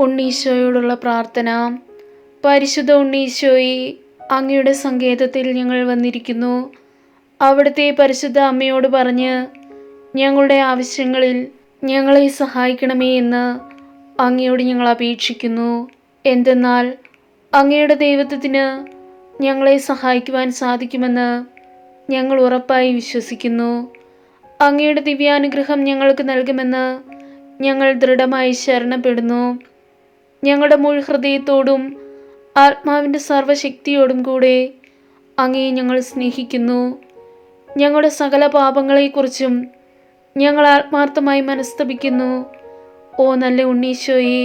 ഉണ്ണീശോയോടുള്ള പ്രാർത്ഥന. പരിശുദ്ധ ഉണ്ണീശോയി അങ്ങയുടെ സങ്കേതത്തിൽ ഞങ്ങൾ വന്നിരിക്കുന്നു. അവിടുത്തെ പരിശുദ്ധ അമ്മയോട് പറഞ്ഞ് ഞങ്ങളുടെ ആവശ്യങ്ങളിൽ ഞങ്ങളെ സഹായിക്കണമേ എന്ന് അങ്ങയോട് ഞങ്ങൾ അപേക്ഷിക്കുന്നു. എന്തെന്നാൽ അങ്ങയുടെ ദൈവത്വത്തിന് ഞങ്ങളെ സഹായിക്കുവാൻ സാധിക്കുമെന്ന് ഞങ്ങൾ ഉറപ്പായി വിശ്വസിക്കുന്നു. അങ്ങയുടെ ദിവ്യാനുഗ്രഹം ഞങ്ങൾക്ക് നൽകുമെന്ന് ഞങ്ങൾ ദൃഢമായി ശരണപ്പെടുന്നു. ഞങ്ങളുടെ മുഴു ഹൃദയത്തോടും ആത്മാവിന്റെ സർവശക്തിയോടും കൂടെ അങ്ങേ ഞങ്ങൾ സ്നേഹിക്കുന്നു. ഞങ്ങളുടെ സകല പാപങ്ങളെക്കുറിച്ചും ഞങ്ങൾ ആത്മാർത്ഥമായി മനസ്തപിക്കുന്നു. ഓ നല്ല ഉണ്ണീശോയെ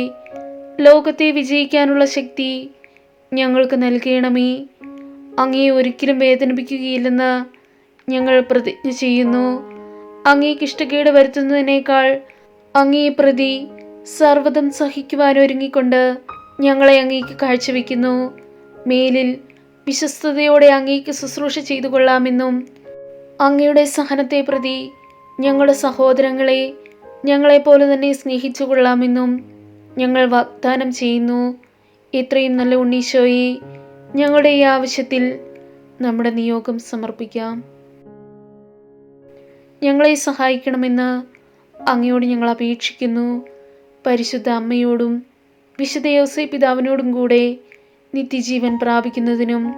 ലോകത്തെ വിജയിക്കാനുള്ള ശക്തി ഞങ്ങൾക്ക് നൽകണമേ. അങ്ങേ ഒരിക്കലും വേദനിപ്പിക്കുകയില്ലെന്ന് ഞങ്ങൾ പ്രതിജ്ഞ ചെയ്യുന്നു. അങ്ങേക്ക് ഇഷ്ടക്കേട് വരുത്തുന്നതിനേക്കാൾ അങ്ങേ പ്രതി സർവതും സഹിക്കുവാൻ ഒരുങ്ങിക്കൊണ്ട് ഞങ്ങളെ അങ്ങേക്ക് കാഴ്ചവെക്കുന്നു. മേലിൽ വിശ്വസ്തയോടെ അങ്ങേക്ക് ശുശ്രൂഷ ചെയ്തു കൊള്ളാമെന്നും അങ്ങയുടെ സഹനത്തെ പ്രതി ഞങ്ങളുടെ സഹോദരങ്ങളെ ഞങ്ങളെപ്പോലെ തന്നെ സ്നേഹിച്ചു കൊള്ളാമെന്നും ഞങ്ങൾ വാഗ്ദാനം ചെയ്യുന്നു. ഇത്രയും നല്ല ഉണ്ണീശോയെ ഞങ്ങളുടെ ഈ ആവശ്യത്തിൽ നമ്മുടെ നിയോഗം സമർപ്പിക്കാം. ഞങ്ങളെ സഹായിക്കണമെന്ന് അങ്ങയോട് ഞങ്ങൾ അപേക്ഷിക്കുന്നു. പരിശുദ്ധ അമ്മയോടും വിശുദ്ധ യോസൈ പിതാവിനോടും കൂടെ നിത്യജീവൻ പ്രാപിക്കുന്നതിനും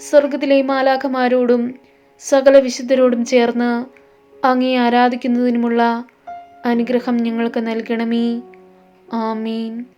സ്വർഗത്തിലെ മാലാഖമാരോടും സകല വിശുദ്ധരോടും ചേർന്ന് അങ്ങേ ആരാധിക്കുന്നതിനുമുള്ള അനുഗ്രഹം ഞങ്ങൾക്ക് നൽകണമേ. ആമീൻ.